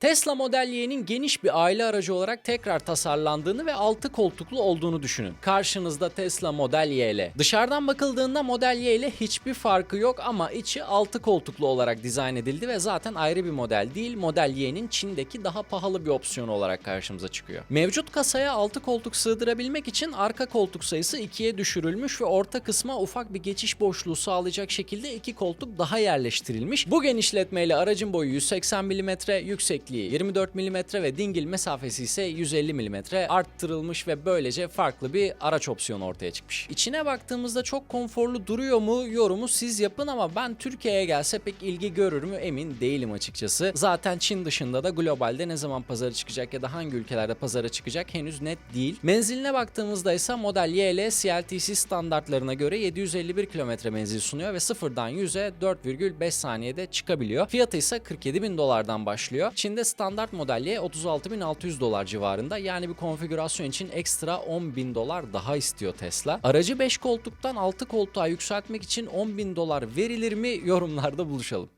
Tesla Model Y'nin geniş bir aile aracı olarak tekrar tasarlandığını ve 6 koltuklu olduğunu düşünün. Karşınızda Tesla Model Y ile. Dışarıdan bakıldığında Model Y ile hiçbir farkı yok ama içi 6 koltuklu olarak dizayn edildi ve zaten ayrı bir model değil. Model Y'nin Çin'deki daha pahalı bir opsiyonu olarak karşımıza çıkıyor. Mevcut kasaya 6 koltuk sığdırabilmek için arka koltuk sayısı 2'ye düşürülmüş ve orta kısma ufak bir geçiş boşluğu sağlayacak şekilde 2 koltuk daha yerleştirilmiş. Bu genişletmeyle aracın boyu 180 mm, yüksekliği 24 mm ve dingil mesafesi ise 150 mm arttırılmış ve böylece farklı bir araç opsiyonu ortaya çıkmış. İçine baktığımızda çok konforlu duruyor mu yorumu siz yapın ama ben Türkiye'ye gelse pek ilgi görür mü emin değilim açıkçası. Zaten Çin dışında da globalde ne zaman pazara çıkacak ya da hangi ülkelerde pazara çıkacak henüz net değil. Menziline baktığımızda ise Model Y ile CLTC standartlarına göre 751 km menzil sunuyor ve sıfırdan 100'e 4,5 saniyede çıkabiliyor. Fiyatı ise 47 bin dolardan başlıyor. Çin'de standart model Y 36.600 dolar civarında yani bir konfigürasyon için ekstra 10 bin dolar daha istiyor Tesla. Aracı 5 koltuktan 6 koltuğa yükseltmek için 10 bin dolar verilir mi yorumlarda buluşalım.